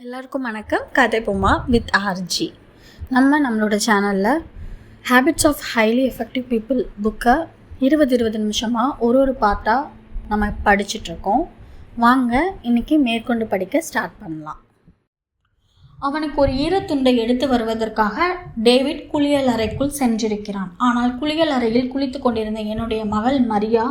எல்லாருக்கும் வணக்கம். கதை பொம்மா வித் ஆர்ஜி நம்ம நம்மளோட சேனலில் habits of highly effective people புக்கை இருபது இருபது நிமிஷமாக ஒரு ஒரு பாட்டாக நம்ம படிச்சிட்ருக்கோம் வாங்க இன்னைக்கு மேற்கொண்டு படிக்க ஸ்டார்ட் பண்ணலாம். அவனுக்கு ஒரு ஈரத்துண்டை எடுத்து வருவதற்காக டேவிட் குளியல் அறைக்குள் சென்றிருக்கிறான். ஆனால் குளியல் அறையில் குளித்து கொண்டிருந்த என்னுடைய மகள் மரியா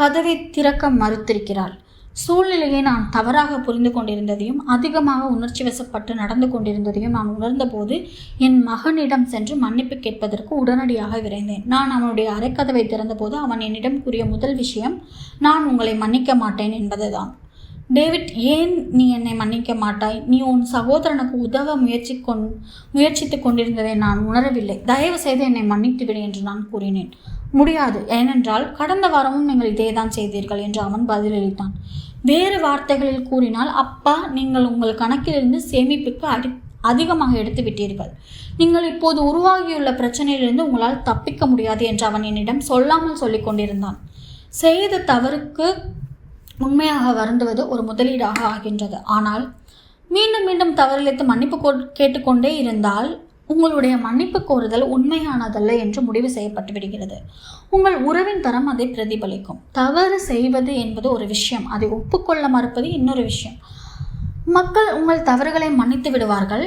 கதவை திறக்க மறுத்திருக்கிறாள். சூழ்நிலையை நான் தவறாக புரிந்து கொண்டிருந்ததையும் அதிகமாக உணர்ச்சி வசப்பட்டு நடந்து கொண்டிருந்ததையும் நான் உணர்ந்தபோது என் மகனிடம் சென்று மன்னிப்பு கேட்பதற்கு உடனடியாக விரைந்தேன். நான் அவனுடைய அறைக்கதவை திறந்தபோது அவன் என்னிடம் கூறிய முதல் விஷயம் நான் உங்களை மன்னிக்க மாட்டேன் என்பதுதான். டேவிட் ஏன் நீ என்னை மன்னிக்க மாட்டாய்? நீ உன் சகோதரனுக்கு உதவ முயற்சி கொண் முயற்சித்து கொண்டிருந்ததை நான் உணரவில்லை. தயவு செய்து என்னை மன்னித்து விடு என்று நான் கூறினேன். முடியாது. ஏனென்றால் கடந்த வாரமும் நீங்கள் இதே தான் செய்தீர்கள் என்று அவன் பதிலளித்தான். வேறு வார்த்தைகளில் கூறினால் அப்பா நீங்கள் உங்கள் கணக்கிலிருந்து சேமிப்புக்கு அடி அதிகமாக எடுத்து விட்டீர்கள். நீங்கள் இப்போது உருவாகியுள்ள பிரச்சனையிலிருந்து உங்களால் தப்பிக்க முடியாது என்று அவன் என்னிடம் சொல்லாமல் சொல்லிக் கொண்டிருந்தான். செய்த தவறுக்கு உண்மையாக வருந்துவது ஒரு முதலீடாக ஆகின்றது. ஆனால் மீண்டும் மீண்டும் தவறிழைத்து மன்னிப்பு கேட்டுக்கொண்டே இருந்தால் உங்களுடைய மன்னிப்பு கோருதல் உண்மையானதல்ல என்று முடிவு செய்யப்பட்டு விடுகிறது. உங்கள் உறவின் தரம் அதை பிரதிபலிக்கும். தவறு செய்வது என்பது ஒரு விஷயம். அதை ஒப்புக்கொள்ள மறுப்பது இன்னொரு விஷயம். மக்கள் உங்கள் தவறுகளை மன்னித்து விடுவார்கள்.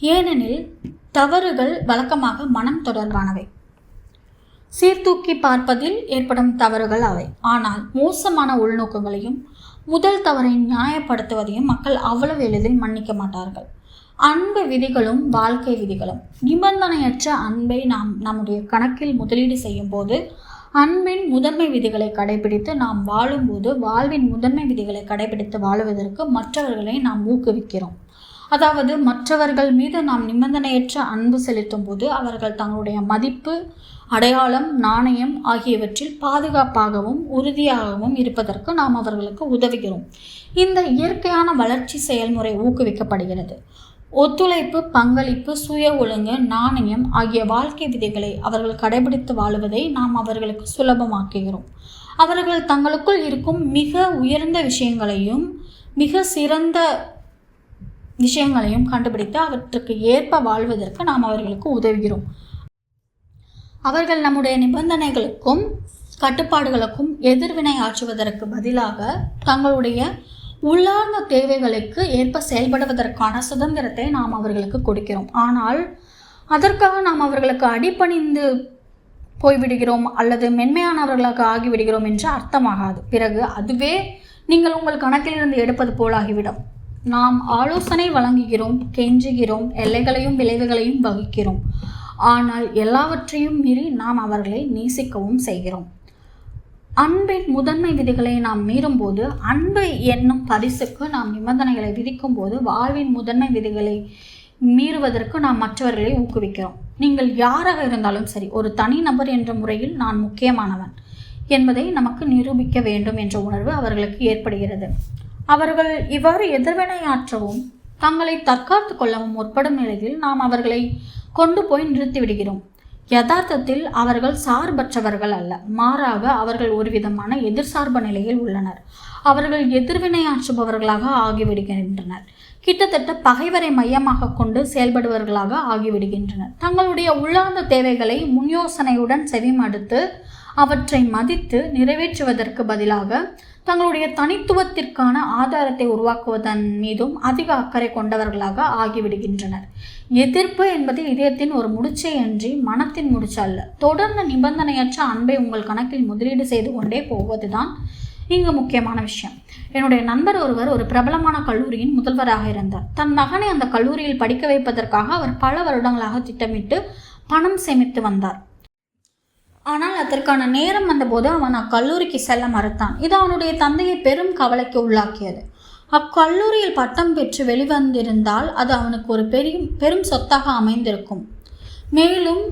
ஏனெனில் தவறுகள் வழக்கமாக மனம் தொடர்பானவை. சீர்தூக்கி பார்ப்பதில் ஏற்படும் தவறுகள் அவை. ஆனால் மோசமான உள்நோக்கங்களையும் முதல் தவறை நியாயப்படுத்துவதையும் மக்கள் அவ்வளவு எளிதில் மன்னிக்க மாட்டார்கள். அன்பு விதிகளும் வாழ்க்கை விதிகளும். நிபந்தனையற்ற அன்பை நாம் நம்முடைய கணக்கில் முதலீடு செய்யும் போது அன்பின் முதன்மை விதிகளை கடைபிடித்து நாம் வாழும்போது வாழ்வின் முதன்மை விதிகளை கடைபிடித்து வாழுவதற்கு மற்றவர்களை நாம் ஊக்குவிக்கிறோம். அதாவது மற்றவர்கள் மீது நாம் நிபந்தனையற்ற அன்பு செலுத்தும் போது அவர்கள் தங்களுடைய மதிப்பு அடையாளம் நாணயம் ஆகியவற்றில் பாதுகாப்பாகவும் உறுதியாகவும் இருப்பதற்கு நாம் அவர்களுக்கு உதவுகிறோம். இந்த இயற்கையான வளர்ச்சி செயல்முறை ஊக்குவிக்கப்படுகிறது. ஒத்துழைப்பு பங்களிப்பு சுய ஒழுங்கு நாணயம் ஆகிய வாழ்க்கை விதிகளை அவர்கள் கடைபிடித்து வாழுவதை நாம் அவர்களுக்கு சுலபமாக்குகிறோம். அவர்கள் தங்களுக்குள் இருக்கும் மிக உயர்ந்த விஷயங்களையும் மிக சிறந்த விஷயங்களையும் கண்டுபிடித்து அவற்றுக்கு ஏற்ப வாழ்வதற்கு நாம் அவர்களுக்கு உதவுகிறோம். அவர்கள் நம்முடைய நிபந்தனைகளுக்கும் கட்டுப்பாடுகளுக்கும் எதிர்வினை ஆற்றுவதற்கு பதிலாக தங்களுடைய உள்ளார்ந்த தேவைகளுக்கு ஏற்ப செயல்படுவதற்கான சுதந்திரத்தை நாம் அவர்களுக்கு கொடுக்கிறோம். ஆனால் அதற்காக நாம் அவர்களுக்கு அடிபணிந்து போய்விடுகிறோம் அல்லது மென்மையானவர்களாக ஆகிவிடுகிறோம் என்று அர்த்தமாகாது. பிறகு அதுவே நீங்கள் உங்கள் கணக்கிலிருந்து எடுப்பது போலாகிவிடும் நாம் ஆலோசனை வழங்குகிறோம் கெஞ்சுகிறோம் எல்லைகளையும் விளைவுகளையும் வகிக்கிறோம். ஆனால் எல்லாவற்றையும் மீறி நாம் அவர்களை நேசிக்கவும் செய்கிறோம். அன்பின் முதன்மை விதிகளை நாம் மீறும்போது அன்பு என்னும் பரிசுக்கு நாம் நிபந்தனைகளை விதிக்கும் போது வாழ்வின் முதன்மை விதிகளை மீறுவதற்கு நாம் மற்றவர்களை ஊக்குவிக்கிறோம். நீங்கள் யாராக இருந்தாலும் சரி ஒரு தனிநபர் என்ற முறையில் நான் முக்கியமானவன் என்பதை நமக்கு நிரூபிக்க வேண்டும் என்ற உணர்வு அவர்களுக்கு ஏற்படுகிறது. அவர்கள் இவ்வாறு எதிர்வினையாற்றவும் தங்களை தற்காத்து கொள்ளவும் முற்படும் நிலையில் நாம் அவர்களை கொண்டு போய் நிறுத்திவிடுகிறோம். யதார்த்தத்தில் அவர்கள் சார்பற்றவர்கள் அல்ல. மாறாக அவர்கள் ஒரு விதமான எதிர்சார்பு நிலையில் உள்ளனர். அவர்கள் எதிர்வினையாற்றுபவர்களாக ஆகிவிடுகின்றனர். கிட்டத்தட்ட பகைவரை மையமாக கொண்டு செயல்படுவர்களாக ஆகிவிடுகின்றனர். தங்களுடைய உள்ளார்ந்த தேவைகளை முன்யோசனையுடன் செவிமடுத்து அவற்றை மதித்து நிறைவேற்றுவதற்கு பதிலாக தங்களுடைய தனித்துவத்திற்கான ஆதாரத்தை உருவாக்குவதன் மீதும் அதிக அக்கறை கொண்டவர்களாக ஆகிவிடுகின்றனர். எதிர்ப்பு என்பது இதயத்தின் ஒரு முடிச்சை அன்றி மனத்தின் முடிச்சு அல்ல தொடர்ந்து நிபந்தனையற்ற அன்பை உங்கள் கணக்கில் முதலீடு செய்து கொண்டே போவதுதான் இங்கு முக்கியமான விஷயம். என்னுடைய நண்பர் ஒருவர் ஒரு பிரபலமான கல்லூரியின் முதல்வராக இருந்தார். தன் மகனை அந்த கல்லூரியில் படிக்க வைப்பதற்காக அவர் பல வருடங்களாக திட்டமிட்டு பணம் சேமித்து வந்தார். ஆனால் அதற்கான நேரம் வந்தபோது அவன் அக்கல்லூரிக்கு செல்ல மறுத்தான். இது அவனுடைய தந்தையை பெரும் கவலைக்கு உள்ளாக்கியது. அக்கல்லூரியில் பட்டம் பெற்று வெளிவந்திருந்தால் அது அவனுக்கு ஒரு பெரிய பெரும் சொத்தாக அமைந்திருக்கும். மேலும்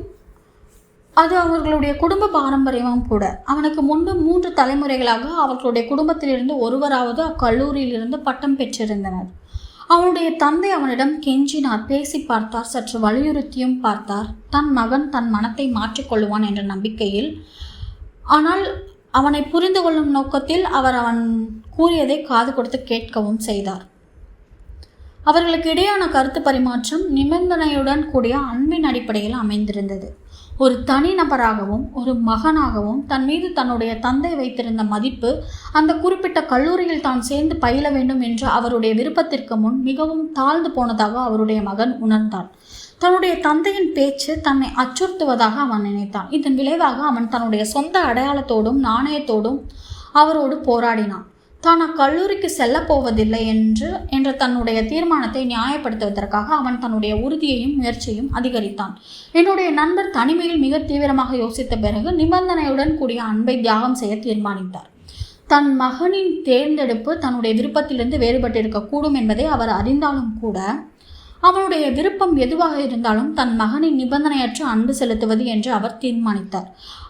அது அவர்களுடைய குடும்ப பாரம்பரியமும் கூட. அவனுக்கு முன்பு மூன்று தலைமுறைகளாக அவர்களுடைய குடும்பத்திலிருந்து ஒருவராவது அக்கல்லூரியிலிருந்து பட்டம் பெற்றிருந்தனர். அவனுடைய தந்தை அவனிடம் கெஞ்சினார் பேசி பார்த்தார் சற்று வலியுறுத்தியும் பார்த்தார். தன் மகன் தன் மனத்தை மாற்றிக்கொள்ளுவான் என்ற நம்பிக்கையில் ஆனால் அவனை புரிந்து கொள்ளும் நோக்கத்தில் அவர் அவன் கூறியதை காது கொடுத்து கேட்கவும் செய்தார். அவர்களுக்கு இடையான கருத்து பரிமாற்றம் நிபந்தனையுடன் கூடிய அன்பின் அடிப்படையில் அமைந்திருந்தது. ஒரு தனிநபராகவும் ஒரு மகனாகவும் தன் மீது தன்னுடைய தந்தை வைத்திருந்த மதிப்பு அந்த குறிப்பிட்ட கல்லூரியில் தான் சேர்ந்து பயில வேண்டும் என்ற அவருடைய விருப்பத்திற்கு முன் மிகவும் தாழ்ந்து போனதாக அவருடைய மகன் உணர்ந்தான் தன்னுடைய தந்தையின் பேச்சு தன்னை அச்சுறுத்துவதாக அவன் நினைத்தான். இதன் விளைவாக அவன் தன்னுடைய சொந்த அடையாளத்தோடும் நாணயத்தோடும் அவரோடு போராடினான். தான் அக்கல்லூரிக்கு செல்லப்போவதில்லை என்று என்ற தன்னுடைய தீர்மானத்தை நியாயப்படுத்துவதற்காக அவன் தன்னுடைய உறுதியையும் முயற்சியையும் அதிகரித்தான். என்னுடைய நண்பர் தனிமையில் மிக தீவிரமாக யோசித்த பிறகு நிபந்தனையுடன் கூடிய அன்பை தியாகம் செய்ய தீர்மானித்தார். தன் மகனின் தேர்ந்தெடுப்பு தன்னுடைய விருப்பத்திலிருந்து வேறுபட்டிருக்கக்கூடும் என்பதை அவர் அறிந்தாலும் கூட அவனுடைய விருப்பம் எதுவாக இருந்தாலும் தன் மகனின் நிபந்தனையற்ற அன்பு செலுத்துவது என்று அவர் தீர்மானித்தார்.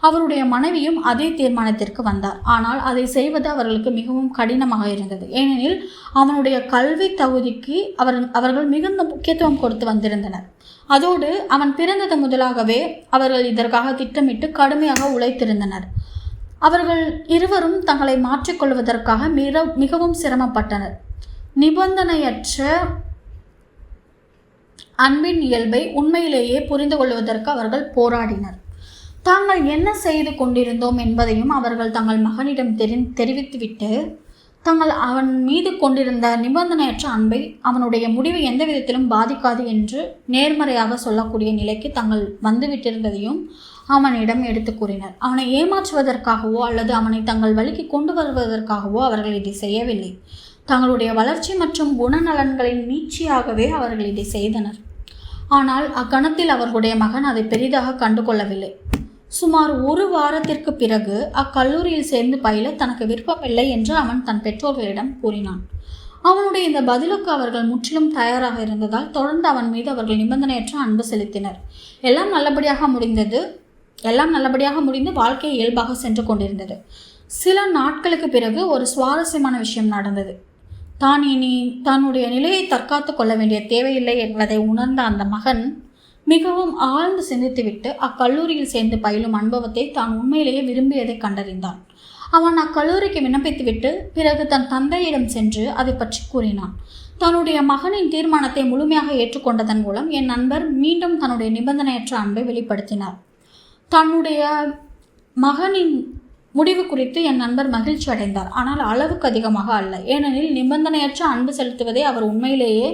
அவருடைய மனைவியும் அதே தீர்மானத்திற்கு வந்தார். ஆனால் அதை செய்வது அவர்களுக்கு மிகவும் கடினமாக இருந்தது. ஏனெனில் அவனுடைய கல்வி தகுதிக்கு அவர் அவர்கள் மிகுந்த முக்கியத்துவம் கொடுத்து வந்திருந்தனர். அதோடு அவன் பிறந்தது முதலாகவே அவர்கள் இதற்காக திட்டமிட்டு கடுமையாக உழைத்திருந்தனர். அவர்கள் இருவரும் தங்களை மாற்றிக்கொள்வதற்காக மிக மிகவும் சிரமப்பட்டனர். நிபந்தனையற்ற அன்பின் இயல்பை உண்மையிலேயே புரிந்து கொள்வதற்கு அவர்கள் போராடினர். தாங்கள் என்ன செய்து கொண்டிருந்தோம் என்பதையும் அவர்கள் தங்கள் மகனிடம் தெரி தெரிவித்துவிட்டு தங்கள் அவன் மீது கொண்டிருந்த நிபந்தனையற்ற அன்பை அவனுடைய முடிவை எந்த விதத்திலும் பாதிக்காது என்று நேர்மறையாக சொல்லக்கூடிய நிலைக்கு தங்கள் வந்துவிட்டிருந்ததையும் அவனிடம் எடுத்து கூறினர். அவனை ஏமாற்றுவதற்காகவோ அல்லது அவனை தங்கள் வழிக்கு கொண்டு வருவதற்காகவோ அவர்கள் இதை செய்யவில்லை. தங்களுடைய வளர்ச்சி மற்றும் குணநலன்களின் நீட்சியாகவே அவர்கள் இதை செய்தனர். ஆனால் அக்கணத்தில் அவர்களுடைய மகன் அதை பெரிதாக கண்டு கொள்ளவில்லை சுமார் ஒரு வாரத்திற்கு பிறகு அக்கல்லூரியில் சேர்ந்து பயில தனக்கு விருப்பமில்லை என்று அவன் தன் பெற்றோர்களிடம் கூறினான். அவனுடைய இந்த பதிலுக்கு அவர்கள் முற்றிலும் தயாராக இருந்ததால் தொடர்ந்து அவன் மீது அவர்கள் நிபந்தனையற்ற அன்பு செலுத்தினர். எல்லாம் நல்லபடியாக முடிந்தது எல்லாம் நல்லபடியாக முடிந்து வாழ்க்கை இயல்பாக சென்று கொண்டிருந்தது. சில நாட்களுக்கு பிறகு ஒரு சுவாரஸ்யமான விஷயம் நடந்தது. தான் இனி தன்னுடைய நிலையை தற்காத்து கொள்ள வேண்டிய தேவையில்லை என்பதை உணர்ந்த அந்த மகன் மிகவும் ஆழ்ந்து சிந்தித்துவிட்டு அக்கல்லூரியில் சேர்ந்து பயிலும் அனுபவத்தை தான் உண்மையிலேயே விரும்பியதை கண்டறிந்தான். அவன் அக்கல்லூரிக்கு விண்ணப்பித்துவிட்டு பிறகு தன் தந்தையிடம் சென்று அதை பற்றி கூறினான். தன்னுடைய மகனின் தீர்மானத்தை முழுமையாக ஏற்றுக்கொண்டதன் மூலம் என் நண்பர் மீண்டும் தன்னுடைய நிபந்தனையற்ற அன்பை வெளிப்படுத்தினார். தன்னுடைய மகனின் முடிவு குறித்து என் நண்பர் மகிழ்ச்சி அடைந்தார். ஆனால் அளவுக்கு அதிகமாக அல்ல. ஏனெனில் நிபந்தனையற்ற அன்பு செலுத்துவதை அவர் உண்மையிலேயே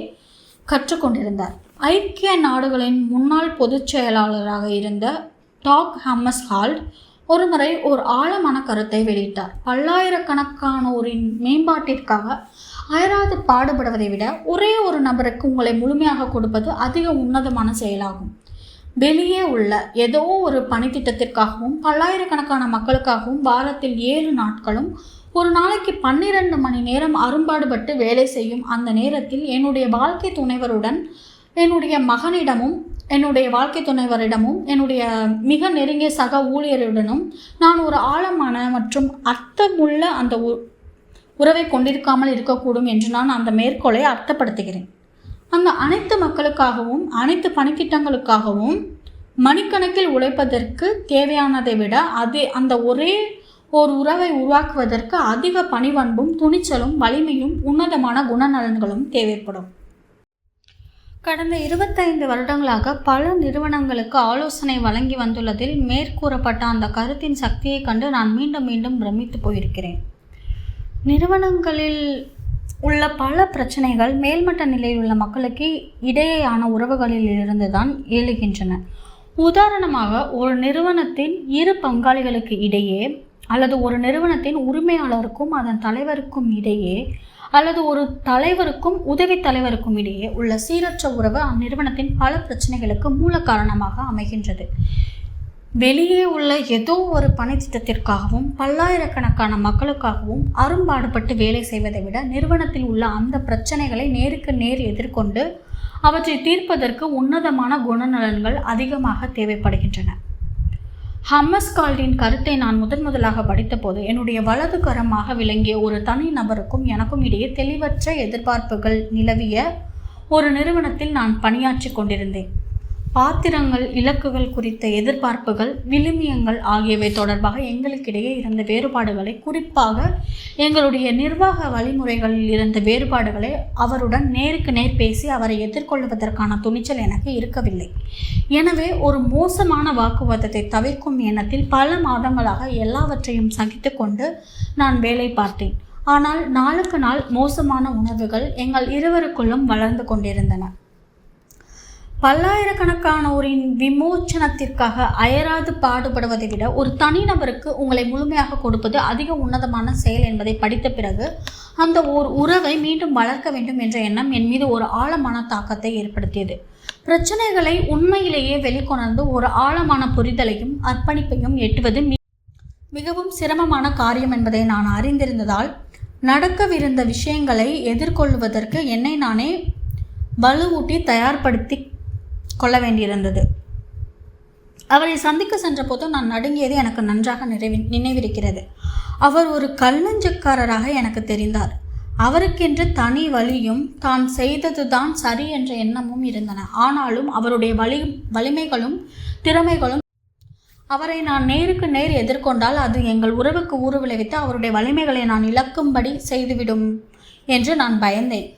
கற்றுக்கொண்டிருந்தார். ஐக்கிய நாடுகளின் முன்னாள் பொதுச் செயலாளராக இருந்த டாக் ஹம்மஸ் ஹால்ட் ஒருமுறை ஒரு ஆழமான கருத்தை வெளியிட்டார். பல்லாயிரக்கணக்கானோரின் மேம்பாட்டிற்காக அயராது பாடுபடுவதை விட ஒரே ஒரு நபருக்கு உங்களை முழுமையாக கொடுப்பது அதிக உன்னதமான செயலாகும். வெளியே உள்ள ஏதோ ஒரு பணித்திட்டத்திற்காகவும் பல்லாயிரக்கணக்கான மக்களுக்காகவும் வாரத்தில் ஏழு நாட்களும் ஒரு நாளைக்கு பன்னிரண்டு மணி நேரம் அரும்பாடுபட்டு வேலை செய்யும் அந்த நேரத்தில் என்னுடைய வாழ்க்கை துணைவருடன் என்னுடைய மகனிடமும் என்னுடைய வாழ்க்கை துணைவரிடமும் என்னுடைய மிக நெருங்கிய சக ஊழியருடனும் நான் ஒரு ஆழமான மற்றும் அர்த்தமுள்ள அந்த உ- உறவை கொண்டிருக்காமல் இருக்கக்கூடும் என்று நான் அந்த மேற்கோளை அர்த்தப்படுத்துகிறேன். அந்த அனைத்து மக்களுக்காகவும் அனைத்து பணித்திட்டங்களுக்காகவும் மணிக்கணக்கில் உழைப்பதற்கு தேவையானதை விட அதே அந்த ஒரே ஒரு உறவை உருவாக்குவதற்கு அதிக பணிவன்பும் துணிச்சலும் வலிமையும் உன்னதமான குணநலன்களும் தேவைப்படும். கடந்த இருபத்தைந்து வருடங்களாக பல நிறுவனங்களுக்கு ஆலோசனை வழங்கி வந்துள்ளதில் மேற்கூறப்பட்ட அந்த கருத்தின் சக்தியை கண்டு நான் மீண்டும் மீண்டும் பிரமித்து போயிருக்கிறேன். நிறுவனங்களில் உள்ள பல பிரச்சனைகள் மேல்மட்ட நிலையில் உள்ள மக்களுக்கு இடையேயான உறவுகளில் இருந்து தான் எழுகின்றன. உதாரணமாக ஒரு நிறுவனத்தின் இரு பங்காளிகளுக்கு இடையே அல்லது ஒரு நிறுவனத்தின் உரிமையாளருக்கும் அதன் தலைவருக்கும் இடையே அல்லது ஒரு தலைவருக்கும் உதவி தலைவருக்கும் இடையே உள்ள சீரற்ற உறவு அந்நிறுவனத்தின் பல பிரச்சனைகளுக்கு மூல காரணமாக அமைகின்றது. வெளியே உள்ள ஏதோ ஒரு பணித்திட்டத்திற்காகவும் பல்லாயிரக்கணக்கான மக்களுக்காகவும் அரும்பாடுபட்டு வேலை செய்வதை விட நிறுவனத்தில் உள்ள அந்த பிரச்சனைகளை நேருக்கு நேர் எதிர்கொண்டு அவற்றை தீர்ப்பதற்கு உன்னதமான குணநலன்கள் அதிகமாக தேவைப்படுகின்றன. ஹம்மஸ் கால்டின் கருத்தை நான் முதன் முதலாக படித்தபோது என்னுடைய வலது கரமாக விளங்கிய ஒரு தனி நபருக்கும் எனக்கும் இடையே தெளிவற்ற எதிர்பார்ப்புகள் நிலவிய ஒரு நிறுவனத்தில் நான் பணியாற்றி கொண்டிருந்தேன். பாத்திரங்கள் இலக்குகள் குறித்த எதிர்பார்ப்புகள் விழுமியங்கள் ஆகியவை தொடர்பாக எங்களுக்கிடையே இருந்த வேறுபாடுகளை குறிப்பாக எங்களுடைய நிர்வாக வழிமுறைகளில் இருந்த வேறுபாடுகளை அவருடன் நேருக்கு நேர் பேசி அவரை எதிர்கொள்வதற்கான துணிச்சல் எனக்கு இருக்கவில்லை. எனவே ஒரு மோசமான வாக்குவாதத்தை தவிர்க்கும் எண்ணத்தில் பல மாதங்களாக எல்லாவற்றையும் சகித்து கொண்டு நான் வேலை பார்த்தேன். ஆனால் நாளுக்கு நாள் மோசமான உணர்வுகள் எங்கள் இருவருக்குள்ளும் வளர்ந்து கொண்டிருந்தன. பல்லாயிரக்கணக்கானோரின் விமோச்சனத்திற்காக அயராது பாடுபடுவதை விட ஒரு தனிநபருக்கு உங்களை முழுமையாக கொடுப்பது அதிக உன்னதமான செயல் என்பதை படித்த பிறகு அந்த ஓர் உறவை மீண்டும் வளர்க்க வேண்டும் என்ற எண்ணம் என் மீது ஒரு ஆழமான தாக்கத்தை ஏற்படுத்தியது. பிரச்சனைகளை உண்மையிலேயே வெளிக்கொணர்ந்து ஒரு ஆழமான புரிதலையும் அர்ப்பணிப்பையும் எட்டுவது மிகவும் சிரமமான காரியம் என்பதை நான் அறிந்திருந்ததால் நடக்கவிருந்த விஷயங்களை எதிர்கொள்வதற்கு என்னை நானே வலுவூட்டி தயார்படுத்தி கொள்ள வேண்டியிருந்தது. அவரை சந்திக்க சென்றபோது நான் நடுங்கியது எனக்கு நன்றாக நிறைவி நினைவிருக்கிறது. அவர் ஒரு கல்லஞ்சக்காரராக எனக்கு தெரிந்தார். அவருக்கென்று தனி வழியும் தான் செய்ததுதான் சரி என்ற எண்ணமும் இருந்தன. ஆனாலும் அவருடைய வலி வலிமைகளும் திறமைகளும் அவரை நான் நேருக்கு நேர் எதிர்கொண்டால் அது எங்கள் உறவுக்கு ஊறு விளைவித்து அவருடைய வலிமைகளை நான் இழக்கும்படி செய்துவிடும் என்று நான் பயந்தேன்.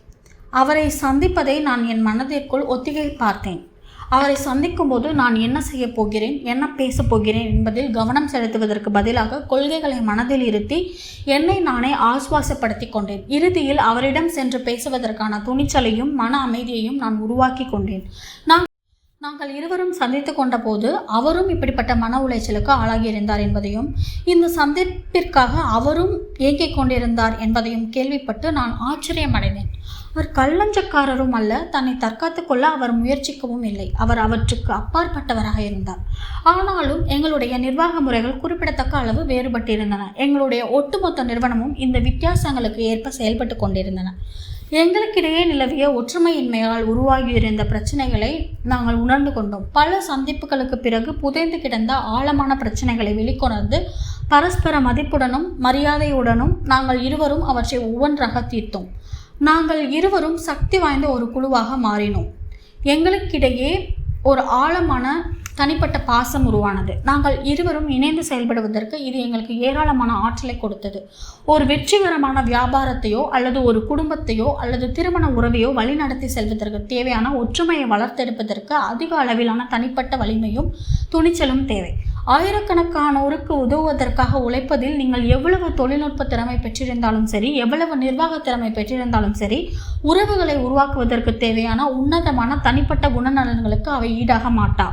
அவரை சந்திப்பதை நான் என் மனதிற்குள் ஒத்திகை பார்த்தேன். அவரை சந்திக்கும்போது நான் என்ன செய்யப் போகிறேன் என்ன பேசப் போகிறேன் என்பதில் கவனம் செலுத்துவதற்கு பதிலாக கொள்கைகளை மனதில் இருத்தி என்னை நானே ஆசுவாசப்படுத்தி கொண்டேன். இறுதியில் அவரிடம் சென்று பேசுவதற்கான துணிச்சலையும் மன அமைதியையும் நான் உருவாக்கி கொண்டேன். நான் நாங்கள் இருவரும் சந்தித்து கொண்டபோது அவரும் இப்படிப்பட்ட மன உளைச்சலுக்கு ஆளாகியிருந்தார் என்பதையும் இந்த சந்திப்பிற்காக அவரும் இயங்கிக் கொண்டிருந்தார் என்பதையும் கேள்விப்பட்டு நான் ஆச்சரியமடைந்தேன். அவர் கல்லஞ்சக்காரரும் அல்ல. தன்னை தற்காத்து கொள்ள அவர் முயற்சிக்கவும் இல்லை. அவர் அவற்றுக்கு அப்பாற்பட்டவராக இருந்தார். ஆனாலும் எங்களுடைய நிர்வாக முறைகள் குறிப்பிடத்தக்க அளவு வேறுபட்டிருந்தன. எங்களுடைய ஒட்டுமொத்த நிறுவனமும் இந்த வித்தியாசங்களுக்கு ஏற்ப செயல்பட்டு கொண்டிருந்தன. எங்களுக்கிடையே நிலவிய ஒற்றுமையின்மையால் உருவாகியிருந்த பிரச்சனைகளை நாங்கள் உணர்ந்து கொண்டோம். பல சந்திப்புகளுக்கு பிறகு புதைந்து கிடந்த ஆழமான பிரச்சனைகளை வெளிக்கொணர்ந்து பரஸ்பர மதிப்புடனும் மரியாதையுடனும் நாங்கள் இருவரும் அவற்றை ஒவ்வொன்றாக தீர்த்தோம். நாங்கள் இருவரும் சக்தி வாய்ந்த ஒரு குழுவாக மாறினோம். எங்களுக்கிடையே ஒரு ஆழமான தனிப்பட்ட பாசம் உருவானது. நாங்கள் இருவரும் இணைந்து செயல்படுவதற்கு இது எங்களுக்கு ஏராளமான ஆற்றலை கொடுத்தது. ஒரு வெற்றிகரமான வியாபாரத்தையோ அல்லது ஒரு குடும்பத்தையோ அல்லது திருமண உறவையோ வழிநடத்தி செல்வதற்கு தேவையான ஒற்றுமையை வளர்த்தெடுப்பதற்கு அதிக அளவிலான தனிப்பட்ட வலிமையும் துணிச்சலும் தேவை. ஆயிரக்கணக்கானோருக்கு உதவுவதற்காக உழைப்பதில் நீங்கள் எவ்வளவு தொழில்நுட்ப திறமை பெற்றிருந்தாலும் சரி எவ்வளவு நிர்வாக திறமை பெற்றிருந்தாலும் சரி உறவுகளை உருவாக்குவதற்கு தேவையான உன்னதமான தனிப்பட்ட குணநலன்களுக்கு அவை ஈடாக மாட்டா.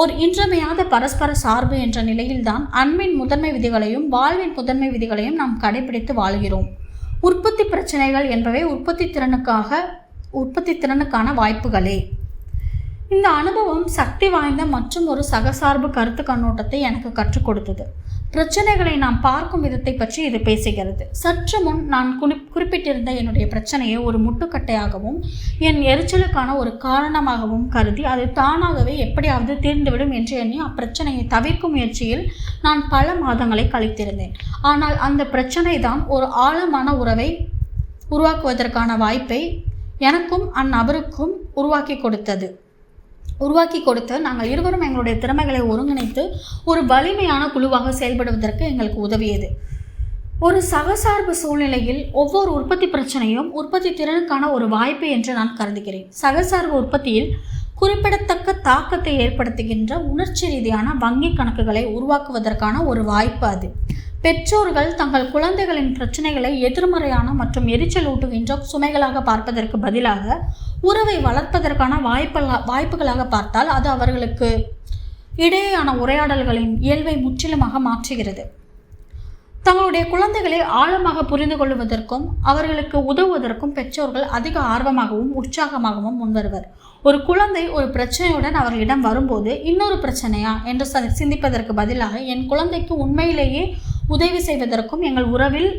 ஓர் இன்றமையாத பரஸ்பர சார்பு என்ற நிலையில்தான் அன்பின் முதன்மை விதிகளையும் வாழ்வின் முதன்மை விதிகளையும் நாம் கடைபிடித்து வாழ்கிறோம். உற்பத்தி பிரச்சனைகள் என்பவை உற்பத்தி திறனுக்காக உற்பத்தி திறனுக்கான வாய்ப்புகளே. இந்த அனுபவம் சக்தி வாய்ந்த மற்றும் ஒரு சகசார்பு கருத்து கண்ணோட்டத்தை எனக்கு கற்றுக் கொடுத்தது. பிரச்சனைகளை நாம் பார்க்கும் விதத்தை பற்றி இது பேசுகிறது. சற்று முன் நான் குறி குறிப்பிட்டிருந்த என்னுடைய பிரச்சனையை ஒரு முட்டுக்கட்டையாகவும் என் எரிச்சலுக்கான ஒரு காரணமாகவும் கருதி அது தானாகவே எப்படியாவது தீர்ந்துவிடும் என்று எண்ணி அப்பிரச்சனையை தவிர்க்கும் முயற்சியில் நான் பல மாதங்களை கழித்திருந்தேன். ஆனால் அந்த பிரச்சனை தான் ஒரு ஆழமான உறவை உருவாக்குவதற்கான வாய்ப்பை எனக்கும் அந்நபருக்கும் உருவாக்கி கொடுத்தது. உருவாக்கி கொடுத்து நாங்கள் இருவரும் எங்களுடைய திறமைகளை ஒருங்கிணைத்து ஒரு வலிமையான குழுவாக செயல்படுவதற்கு எங்களுக்கு உதவியது. ஒரு சகசார்பு சூழ்நிலையில் ஒவ்வொரு உற்பத்தி பிரச்சனையும் உற்பத்தி திறனுக்கான ஒரு வாய்ப்பு என்று நான் கருதுகிறேன். சகசார்பு உற்பத்தியில் குறிப்பிடத்தக்க தாக்கத்தை ஏற்படுத்துகின்ற உணர்ச்சி ரீதியான வங்கி கணக்குகளை உருவாக்குவதற்கான ஒரு வாய்ப்பு அது. பெற்றோர்கள் தங்கள் குழந்தைகளின் பிரச்சனைகளை எதிர்மறையான மற்றும் எரிச்சல் ஊட்டுகின்ற சுமைகளாக பார்ப்பதற்கு பதிலாக உறவை வளர்ப்பதற்கான வாய்ப்பலா வாய்ப்புகளாக பார்த்தால் அது அவர்களுக்கு இடையேயான உரையாடல்களின் இயல்பை முற்றிலுமாக மாற்றுகிறது. தங்களுடைய குழந்தைகளை ஆழமாக புரிந்து கொள்வதற்கும் அவர்களுக்கு உதவுவதற்கும் பெற்றோர்கள் அதிக ஆர்வமாகவும் உற்சாகமாகவும் முன்வருவர். ஒரு குழந்தை ஒரு பிரச்சனையுடன் அவர்களிடம் வரும்போது இன்னொரு பிரச்சனையா? என்று சிந்திப்பதற்கு பதிலாக என் குழந்தைக்கு உண்மையிலேயே உதவி செய்வதற்கும் எங்கள் உறவில்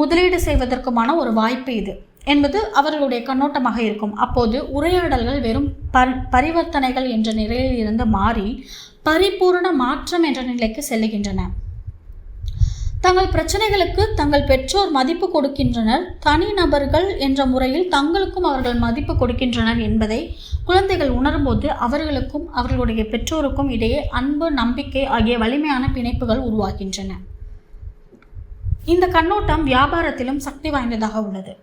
முதலீடு செய்வதற்குமான ஒரு வாய்ப்பு இது. என்பது அவர்களுடைய கண்ணோட்டமாக இருக்கும். அப்போது உரையாடல்கள் வெறும் பர் பரிவர்த்தனைகள் என்ற நிலையில் இருந்து மாறி பரிபூரண மாற்றம் என்ற நிலைக்கு செல்லுகின்றன. தங்கள் பிரச்சனைகளுக்கு தங்கள் பெற்றோர் மதிப்பு கொடுக்கின்றனர். தனி நபர்கள் என்ற முறையில் தங்களுக்கும் அவர்கள் மதிப்பு கொடுக்கின்றனர் என்பதை குழந்தைகள் உணரும்போது அவர்களுக்கும் அவர்களுடைய பெற்றோருக்கும் இடையே அன்பு நம்பிக்கை ஆகிய வலிமையான பிணைப்புகள் உருவாகின்றன. இந்த கண்ணோட்டம் வியாபாரத்திலும் சக்தி வாய்ந்ததாக உள்ளது.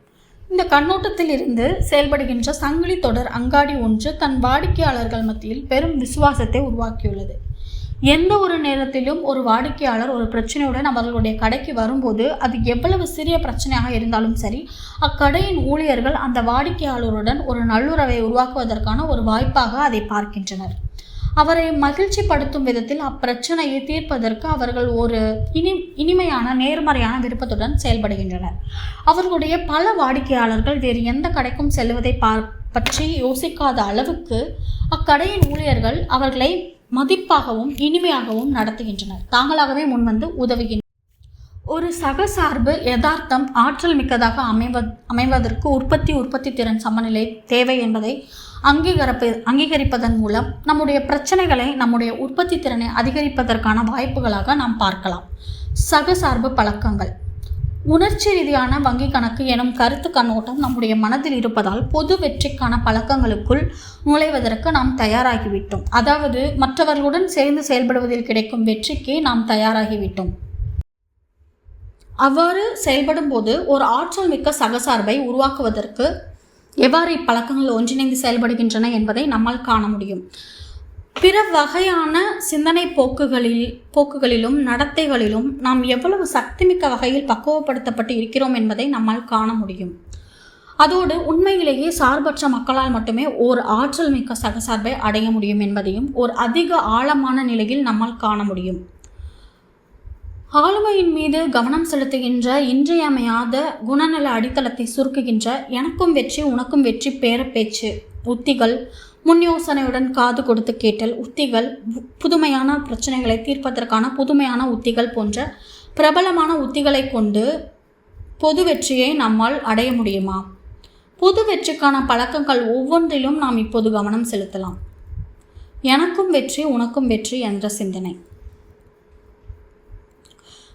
இந்த கண்ணோட்டத்தில் இருந்து செயல்படுகின்ற சங்கிலி தொடர் அங்காடி ஒன்று தன் வாடிக்கையாளர்கள் மத்தியில் பெரும் விசுவாசத்தை உருவாக்கியுள்ளது. எந்த ஒரு நேரத்திலும் ஒரு வாடிக்கையாளர் ஒரு பிரச்சனையுடன் அவர்களுடைய கடைக்கு வரும்போது அது எவ்வளவு சிறிய பிரச்சனையாக இருந்தாலும் சரி அக்கடையின் ஊழியர்கள் அந்த வாடிக்கையாளருடன் ஒரு நல்லுறவை உருவாக்குவதற்கான ஒரு வாய்ப்பாக அதை பார்க்கின்றனர். அவரை மகிழ்ச்சிப்படுத்தும் விதத்தில் அப்பிரச்சனையை தீர்ப்பதற்கு அவர்கள் ஒரு இனி இனிமையான நேர்மறையான விருப்பத்துடன் செயல்படுகின்றனர். அவர்களுடைய பல வாடிக்கையாளர்கள் வேறு எந்த கடைக்கும் செல்வதை பார் பற்றி யோசிக்காத அளவுக்கு அக்கடையின் ஊழியர்கள் அவர்களை மதிப்பாகவும் இனிமையாகவும் நடத்துகின்றனர். தாங்களாகவே முன்வந்து உதவுகின்றனர். ஒரு சகசார்பு யதார்த்தம் ஆற்றல் மிக்கதாக அமைவ அமைவதற்கு உற்பத்தி உற்பத்தி திறன் சமநிலை தேவை என்பதை அங்கீகரிப்ப அங்கீகரிப்பதன் மூலம் நம்முடைய பிரச்சனைகளை நம்முடைய உற்பத்தி திறனை அதிகரிப்பதற்கான வாய்ப்புகளாக நாம் பார்க்கலாம். சகசார்பு பழக்கங்கள். உணர்ச்சி ரீதியான வங்கி கணக்கு எனும் கருத்து கண்ணோட்டம் நம்முடைய மனதில் இருப்பதால் பொது வெற்றிக்கான பழக்கங்களுக்குள் நுழைவதற்கு நாம் தயாராகிவிட்டோம். அதாவது மற்றவர்களுடன் சேர்ந்து செயல்படுவதில் கிடைக்கும் வெற்றிக்கு நாம் தயாராகிவிட்டோம். அவ்வாறு செயல்படும் போது ஒரு ஆற்றல் மிக்க சகசார்பை உருவாக்குவதற்கு எவ்வாறு இப்பழக்கங்கள் ஒன்றிணைந்து செயல்படுகின்றன என்பதை நம்மால் காண முடியும். பிற வகையான சிந்தனை போக்குகளில் போக்குகளிலும் நடத்தைகளிலும் நாம் எவ்வளவு சக்திமிக்க வகையில் பக்குவப்படுத்தப்பட்டு இருக்கிறோம் என்பதை நம்மால் காண முடியும். அதோடு உண்மையிலேயே சார்பற்ற மக்களால் மட்டுமே ஓர் ஆற்றல் மிக்க சகசார்பை அடைய முடியும் என்பதையும் ஒரு அதிக ஆழமான நிலையில் நம்மால் காண முடியும். ஆளுமையின் மீது கவனம் செலுத்துகின்ற இன்றியமையாத குணநல அடித்தளத்தை சுருக்குகின்ற எனக்கும் வெற்றி உனக்கும் வெற்றி பேர பேச்சு உத்திகள் முன் யோசனையுடன் காது கொடுத்து கேட்டல் உத்திகள் பு- புதுமையான பிரச்சனைகளை தீர்ப்பதற்கான புதுமையான உத்திகள் போன்ற பிரபலமான உத்திகளை கொண்டு பொது வெற்றியை நம்மால் அடைய முடியுமா? பொது வெற்றிக்கான பழக்கங்கள் ஒவ்வொன்றிலும் நாம் இப்போது கவனம் செலுத்தலாம். எனக்கும் வெற்றி உனக்கும் வெற்றி என்ற சிந்தனை.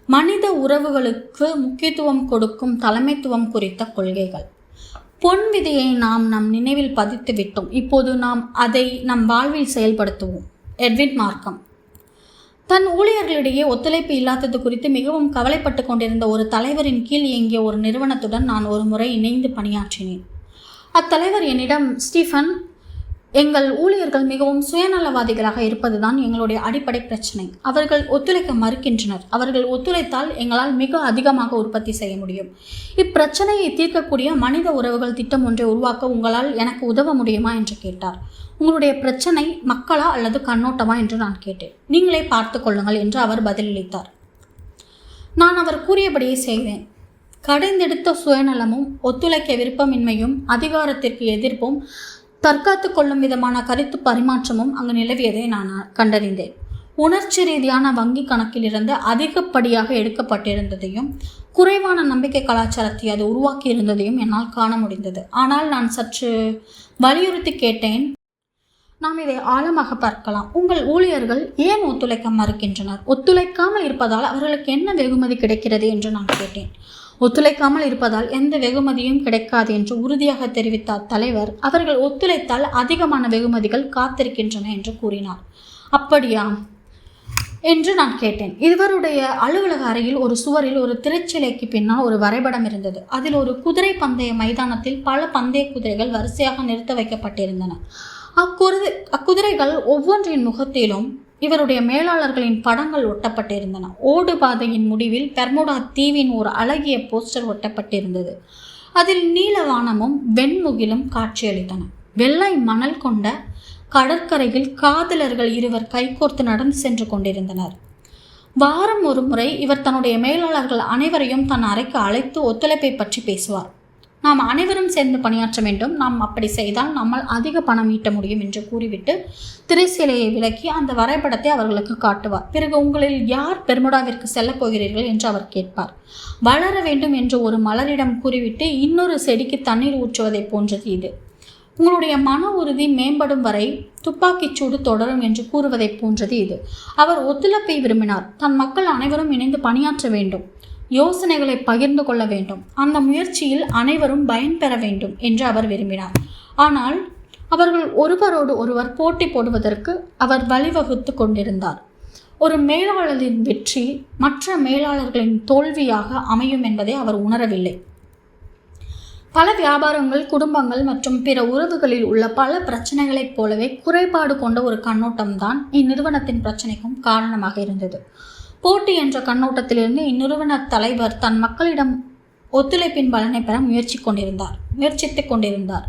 மனித உறவுகளுக்கு முக்கியத்துவம் கொடுக்கும் தலைமைத்துவம் குறித்த கொள்கைகள். பொன் விதியை நாம் நம் நினைவில் பதித்து விட்டோம். இப்போது நாம் அதை நம் வாழ்வில் செயல்படுத்துவோம். எட்வின் மார்க்கம். தன் ஊழியர்களிடையே ஒத்துழைப்பு இல்லாதது குறித்து மிகவும் கவலைப்பட்டு கொண்டிருந்த ஒரு தலைவரின் கீழ் இயங்கிய ஒரு நிறுவனத்துடன் நான் ஒரு முறை இணைந்து பணியாற்றினேன். அத்தலைவர் என்னிடம் ஸ்டீஃபன் எங்கள் ஊழியர்கள் மிகவும் சுயநலவாதிகளாக இருப்பதுதான் எங்களுடைய அடிப்படை பிரச்சனை. அவர்கள் ஒத்துழைக்க மறுக்கின்றனர். அவர்கள் ஒத்துழைத்தால் எங்களால் மிக அதிகமாக உற்பத்தி செய்ய முடியும். இப்பிரச்சனையை தீர்க்கக்கூடிய மனித உறவுகள் திட்டம் ஒன்றை உருவாக்க உங்களால் எனக்கு உதவ முடியுமா என்று கேட்டார். உங்களுடைய பிரச்சனை மக்களா அல்லது கண்ணோட்டமா என்று நான் கேட்டேன். நீங்களே பார்த்து கொள்ளுங்கள் என்று அவர் பதிலளித்தார். நான் அவர் கூறியபடியே செய்வேன். கடைந்தெடுத்த சுயநலமும் ஒத்துழைக்க விருப்பமின்மையும் அதிகாரத்திற்கு எதிர்ப்பும் தற்காத்து கொள்ளும் விதமான கருத்து பரிமாற்றமும் அங்கு நிலவியதை நான் கண்டறிந்தேன். உணர்ச்சி ரீதியான வங்கி கணக்கிலிருந்து அதிகப்படியாக எடுக்கப்பட்டிருந்ததையும் குறைவான நம்பிக்கை கலாச்சாரத்தை அது உருவாக்கி இருந்ததையும் என்னால் காண முடிந்தது. ஆனால் நான் சற்று வலியுறுத்தி கேட்டேன். நாம் இதை ஆழமாக பார்க்கலாம். உங்கள் ஊழியர்கள் ஏன் ஒத்துழைக்க மறுக்கின்றனர் ஒத்துழைக்காமல் இருப்பதால் அவர்களுக்கு என்ன வெகுமதி கிடைக்கிறது என்று நான் கேட்டேன். ஒத்துழைக்காமல் இருப்பதால் எந்த வெகுமதியும் கிடைக்காது என்று உறுதியாக தெரிவித்தார் தலைவர். அவர்கள் ஒத்துழைத்தால் அதிகமான வெகுமதிகள் காத்திருக்கின்றன என்று கூறினார். அப்படியா? என்று நான் கேட்டேன். இவருடைய அலுவலக அறையில் ஒரு சுவரில் ஒரு திரைச்சிலைக்கு பின்னால் ஒரு வரைபடம் இருந்தது. அதில் ஒரு குதிரை பந்தய மைதானத்தில் பல பந்தய குதிரைகள் வரிசையாக நிறுத்த வைக்கப்பட்டிருந்தன. அக்குதிரை அக்குதிரைகள் ஒவ்வொன்றின் முகத்திலும் இவருடைய மேலாளர்களின் படங்கள் ஒட்டப்பட்டிருந்தன. ஓடு பாதையின் முடிவில் பெர்முடா தீவின் ஒரு அழகிய போஸ்டர் ஒட்டப்பட்டிருந்தது. அதில் நீலவானமும் வெண்முகிலும் காட்சியளித்தன. வெள்ளை மணல் கொண்ட கடற்கரையில் காதலர்கள் இருவர் கைகோர்த்து நடந்து சென்று கொண்டிருந்தனர். வாரம் ஒரு முறை இவர் தன்னுடைய மேலாளர்கள் அனைவரையும் தன் அறைக்கு அழைத்து ஒத்துழைப்பை பற்றி பேசுவார். நாம் அனைவரும் சேர்ந்து பணியாற்ற வேண்டும். நாம் அப்படி செய்தால் நம்மால் அதிக பணம் ஈட்ட முடியும் என்று கூறிவிட்டு திரைச்சீலையை விலக்கி அந்த வரைபடத்தை அவர்களுக்கு காட்டுவார். பிறகு உங்களில் யார் பெர்முடாவிற்கு செல்லப் போகிறீர்கள் என்று அவர் கேட்பார். வளர வேண்டும் என்று ஒரு மலரிடம் கூறிவிட்டு இன்னொரு செடிக்கு தண்ணீர் ஊற்றுவதைப் போன்றது இது. உங்களுடைய மன உறுதி மேம்படும் வரை துப்பாக்கிச் சூடு தொடரும் என்று கூறுவதைப் போன்றது இது. அவர் ஒத்துழைப்பை விரும்பினார். தன் மக்கள் அனைவரும் இணைந்து பணியாற்ற வேண்டும். யோசனைகளை பகிர்ந்து கொள்ள வேண்டும். அந்த முயற்சியில் அனைவரும் பயன் பெற வேண்டும் என்று அவர் விரும்பினார். ஆனால் அவர்கள் ஒருவரோடு ஒருவர் போட்டி போடுவதற்கு அவர் வழிவகுத்து கொண்டிருந்தார். ஒரு மேலாளரின் வெற்றி மற்ற மேலாளர்களின் தோல்வியாக அமையும் என்பதை அவர் உணரவில்லை. பல வியாபாரங்கள் குடும்பங்கள் மற்றும் பிற உறவுகளில் உள்ள பல பிரச்சனைகளைப் போலவே குறைபாடு கொண்ட ஒரு கண்ணோட்டம்தான் இந்நிறுவனத்தின் பிரச்சனைக்கும் காரணமாக இருந்தது. போட்டி என்ற கண்ணோட்டத்திலிருந்து இந்நிறுவன தலைவர் தன் மக்களிடம் ஒத்துழைப்பின் பலனை பெற முயற்சி கொண்டிருந்தார் முயற்சித்துக் கொண்டிருந்தார்.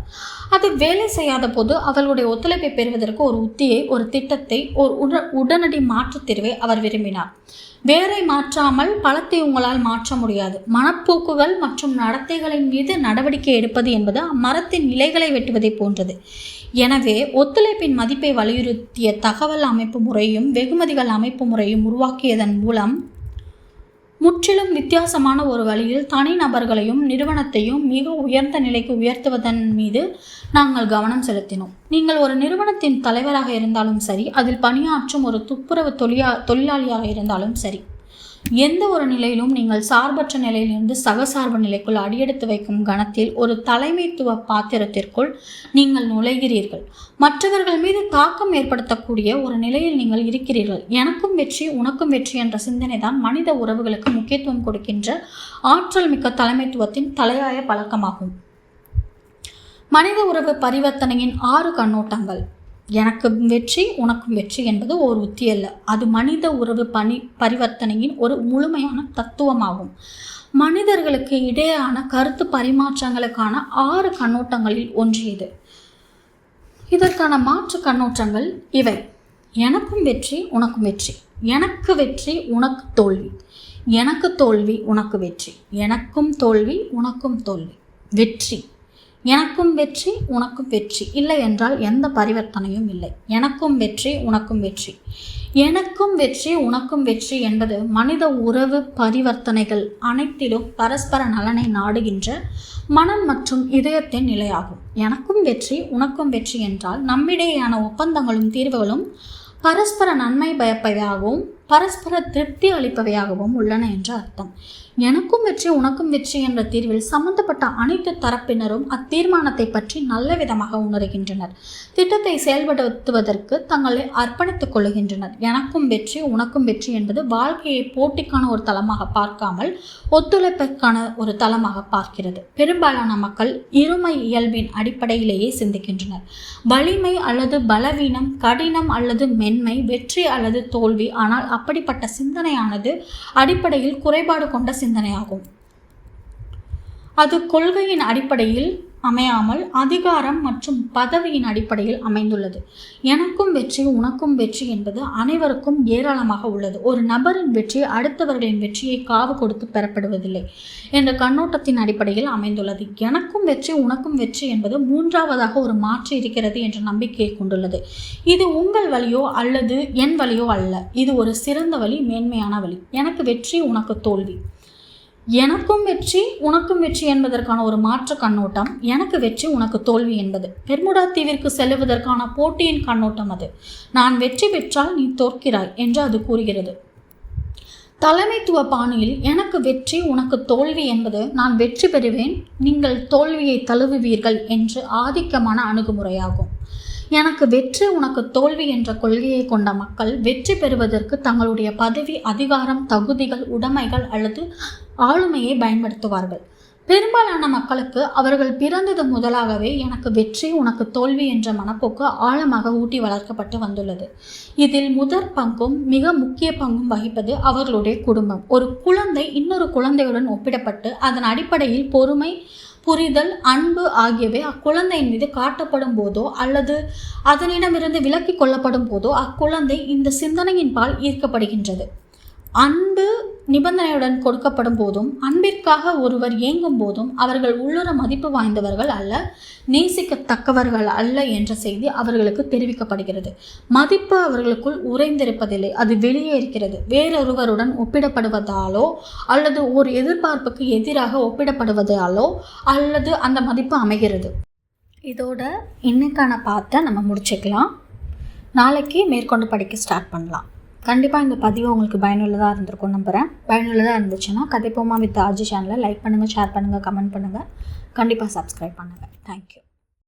அது வேலை செய்யாத போது அவர்களுடைய ஒத்துழைப்பை பெறுவதற்கு ஒரு உத்தியை ஒரு திட்டத்தை ஒரு உட உடனடி மாற்றுத் தீர்வை அவர் விரும்பினார். வேரை மாற்றாமல் பழத்தை உங்களால் மாற்ற முடியாது. மனப்போக்குகள் மற்றும் நடத்தைகளின் மீது நடவடிக்கை எடுப்பது என்பது அம்மரத்தின் இலைகளை வெட்டுவதை போன்றது. எனவே ஒத்துழைப்பின் மதிப்பை வலியுறுத்திய தகவல் அமைப்பு முறையும் வெகுமதிகள் அமைப்பு முறையும் உருவாக்கியதன் மூலம் முற்றிலும் வித்தியாசமான ஒரு வழியில் தனிநபர்களையும் நிறுவனத்தையும் மிக உயர்ந்த நிலைக்கு உயர்த்துவதன் மீது நாங்கள் கவனம் செலுத்தினோம். நீங்கள் ஒரு நிறுவனத்தின் தலைவராக இருந்தாலும் சரி அதில் பணியாற்றும் ஒரு துப்புரவு தொழிலா தொழிலாளியாக இருந்தாலும் சரி எந்த ஒரு நிலையிலும் நீங்கள் சார்பற்ற நிலையிலிருந்து சகசார்பு நிலைக்குள் அடியெடுத்து வைக்கும் கணத்தில் ஒரு தலைமைத்துவ பாத்திரத்திற்குள் நீங்கள் நுழைகிறீர்கள். மற்றவர்கள் மீது தாக்கம் ஏற்படுத்தக்கூடிய ஒரு நிலையில் நீங்கள் இருக்கிறீர்கள். எனக்கும் வெற்றி உனக்கும் வெற்றி என்ற சிந்தனை தான் மனித உறவுகளுக்கு முக்கியத்துவம் கொடுக்கின்ற ஆற்றல் மிக்க தலைமைத்துவத்தின் தலையாய பழக்கமாகும். மனித உறவு பரிவர்த்தனையின் ஆறு கண்ணோட்டங்கள். எனக்கு வெற்றி உனக்கும் வெற்றி என்பது ஒரு உத்தி அல்ல. அது மனித உறவு பணி பரிவர்த்தனையின் ஒரு முழுமையான தத்துவமாகும். மனிதர்களுக்கு இடையேயான கருத்து பரிமாற்றங்களுக்கான ஆறு கண்ணோட்டங்களில் ஒன்று இது. இதற்கான மாற்று கண்ணோட்டங்கள் இவை. எனக்கும் வெற்றி உனக்கும் வெற்றி. எனக்கு வெற்றி உனக்கு தோல்வி. எனக்கு தோல்வி உனக்கு வெற்றி. எனக்கும் தோல்வி உனக்கும் தோல்வி. வெற்றி. எனக்கும் வெற்றி உனக்கும் வெற்றி. இல்லை என்றால் எந்த பரிவர்த்தனையும் இல்லை. எனக்கும் வெற்றி உனக்கும் வெற்றி. எனக்கும் வெற்றி உனக்கும் வெற்றி என்பது மனித உறவு பரிவர்த்தனைகள் அனைத்திலும் பரஸ்பர நலனை நாடுகின்ற மனம் மற்றும் இதயத்தின் நிலையாகும். எனக்கும் வெற்றி உனக்கும் வெற்றி என்றால் நம்மிடையேயான ஒப்பந்தங்களும் தீர்வுகளும் பரஸ்பர நன்மை பயப்பவையாகவும் பரஸ்பர திருப்தி அளிப்பவையாகவும் உள்ளன என்று அர்த்தம். எனக்கும் வெற்றி உனக்கும் வெற்றி என்ற தீர்வில் சம்பந்தப்பட்ட அனைத்து தரப்பினரும் அத்தீர்மானத்தை பற்றி நல்ல விதமாக உணர்கின்றனர். திட்டத்தை செயல்படுத்துவதற்கு தங்களை அர்ப்பணித்துக் கொள்கின்றனர். எனக்கும் வெற்றி உனக்கும் வெற்றி என்பது வாழ்க்கையை போட்டிக்கான ஒரு தளமாக பார்க்காமல் ஒத்துழைப்பிற்கான ஒரு தளமாக பார்க்கிறது. பெரும்பாலான மக்கள் இருமை இயல்பின் அடிப்படையிலேயே சிந்திக்கின்றனர். வலிமை அல்லது பலவீனம் கடினம் அல்லது மென்மை வெற்றி அல்லது தோல்வி ஆனால் அப்படிப்பட்ட சிந்தனையானது அடிப்படையில் குறைபாடு கொண்ட சிந்தனையாகும். அது கொள்கையின் அடிப்படையில் அமையாமல் அதிகாரம் மற்றும் பதவியின் அடிப்படையில் அமைந்துள்ளது. எனக்கும் வெற்றி உனக்கும் வெற்றி என்பது அனைவருக்கும் ஏராளமாக உள்ளது. ஒரு நபரின் வெற்றி அடுத்தவர்களின் வெற்றியை காவு கொடுத்து பெறப்படுவதில்லை என்ற கண்ணோட்டத்தின் அடிப்படையில் அமைந்துள்ளது. எனக்கும் வெற்றி உனக்கும் வெற்றி என்பது மூன்றாவதாக ஒரு மாற்று இருக்கிறது என்ற நம்பிக்கையை கொண்டுள்ளது. இது உங்கள் வழியோ அல்லது என் வழியோ அல்ல. இது ஒரு சிறந்த வழி மேன்மையான வழி. எனக்கு வெற்றி உனக்கு தோல்வி. எனக்கும் வெற்றி உனக்கும் வெற்றி என்பதற்கான ஒரு மாற்று கண்ணோட்டம் எனக்கு வெற்றி உனக்கு தோல்வி என்பது. பெர்முடா தீவிற்கு செல்லுவதற்கான போட்டியின் கண்ணோட்டம் அது. நான் வெற்றி பெற்றால் நீ தோற்கிறாய் என்று அது கூறுகிறது. தலைமைத்துவ பாணியில் எனக்கு வெற்றி உனக்கு தோல்வி என்பது நான் வெற்றி பெறுவேன் நீங்கள் தோல்வியை தழுவுவீர்கள் என்று ஆதிக்கமான அணுகுமுறையாகும். எனக்கு வெற்றி உனக்கு தோல்வி என்ற கொள்கையை கொண்ட மக்கள் வெற்றி பெறுவதற்கு தங்களுடைய பதவி அதிகாரம் தகுதிகள் உடைமைகள் அல்லது ஆளுமையை பயன்படுத்துவார்கள். பெரும்பாலான மக்களுக்கு அவர்கள் பிறந்தது முதலாகவே எனக்கு வெற்றி உனக்கு தோல்வி என்ற மனப்போக்கு ஆழமாக ஊட்டி வளர்க்கப்பட்டு வந்துள்ளது. இதில் முதற் பங்கும் மிக முக்கிய பங்கும் வகிப்பது அவர்களுடைய குடும்பம். ஒரு குழந்தை இன்னொரு குழந்தையுடன் ஒப்பிடப்பட்டு அதன் அடிப்படையில் பொறுமை புரிதல் அன்பு ஆகியவை அக்குழந்தையின் மீது காட்டப்படும் போதோ அல்லது அதனிடமிருந்து விலக்கி கொள்ளப்படும் போதோ அக்குழந்தை இந்த சிந்தனையின் பால் ஈர்க்கப்படுகின்றது. அன்பு நிபந்தனையுடன் கொடுக்கப்படும் போதும் அன்பிற்காக ஒருவர் இயங்கும் போதும் அவர்கள் உள்ளுர மதிப்பு வாய்ந்தவர்கள் அல்ல நேசிக்கத்தக்கவர்கள் அல்ல என்ற செய்தி அவர்களுக்கு தெரிவிக்கப்படுகிறது. மதிப்பு அவர்களுக்குள் உறைந்திருப்பதில்லை அது வெளியே இருக்கிறது. வேறொருவருடன் ஒப்பிடப்படுவதாலோ அல்லது ஒரு எதிர்பார்ப்புக்கு எதிராக ஒப்பிடப்படுவதாலோ அல்லது அந்த மதிப்பு அமைகிறது. இதோட இன்னைக்கான பாத்தை நம்ம முடிச்சுக்கலாம். நாளைக்கு மேற்கொண்டு படிக்க ஸ்டார்ட் பண்ணலாம். கண்டிப்பாக இந்த பதிவு உங்களுக்கு பயனுள்ளதாக இருந்திருக்கும் நம்புகிறேன் பயனுள்ளதாக இருந்துச்சுன்னா கதைப்போமா வித் ஆஜி சேனலை லைக் பண்ணுங்கள் ஷேர் பண்ணுங்கள் கமெண்ட் பண்ணுங்கள் கண்டிப்பாக சப்ஸ்கிரைப் பண்ணுங்கள் தேங்க்யூ